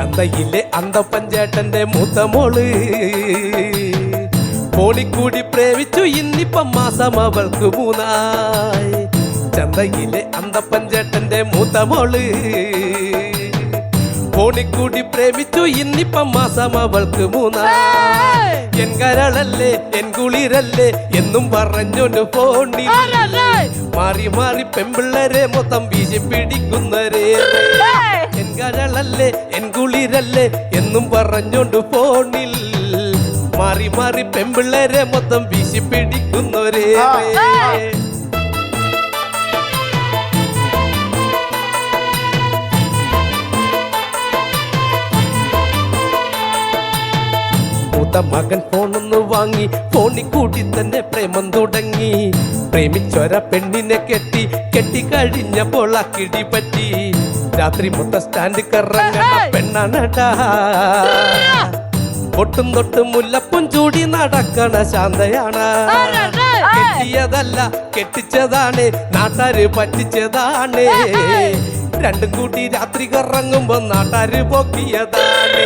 ചന്തയിലെ അന്തപ്പഞ്ചേട്ടന്റെ മൂത്ത മോൾ. പോളിക്കൂടി പ്രേമിച്ചു ഇന്നിപ്പം മാസം അവൾക്ക് മൂന്നായി. ചന്തയിലെ അന്തപ്പഞ്ചേട്ടന്റെ മൂത്ത മോൾ. ഫോണിക്കൂടി പ്രേമിച്ചു ഇന്നിപ്പം മാസം അവൾക്ക് മൂന്നായി. എൻ കരളല്ലേ എൻ കുളിരല്ലേ എന്നും പറഞ്ഞൊരു ഫോണിൽ. മാറി മാറി പെമ്പിള്ളരെ മൊത്തം വീശി പിടിക്കുന്നരേ കരളല്ലേ എൻ കുളിരല്ലേ എന്നും പറഞ്ഞോണ്ട് ഫോണിൽ മാറി മാറി പെമ്പിള്ളേരെ മൊത്തം വീശി പിടിക്കുന്നവരെ. മൂത്ത മകൻ ഫോണൊന്ന് വാങ്ങി ഫോണി കൂടി തന്നെ പ്രേമം തുടങ്ങി. പ്രേമിച്ചൊര പെണ്ണിനെ കെട്ടി കെട്ടി കഴിഞ്ഞപ്പോൾ ആ കിടി പറ്റി. രാത്രി മൊത്ത സ്റ്റാൻഡ് കറങ്ങണ. പെണ്ണാണടാ. ഒട്ടും തൊട്ടും മുല്ലപ്പും ചൂടി നടക്കണ ശാന്തയാണ്. കെട്ടിയതല്ല കെട്ടിച്ചതാണ്. നാട്ടാര് പറ്റിച്ചതാണ്. രണ്ടും കൂടി രാത്രി കറങ്ങുമ്പോ നാട്ടാര് പൊക്കിയതാണ്.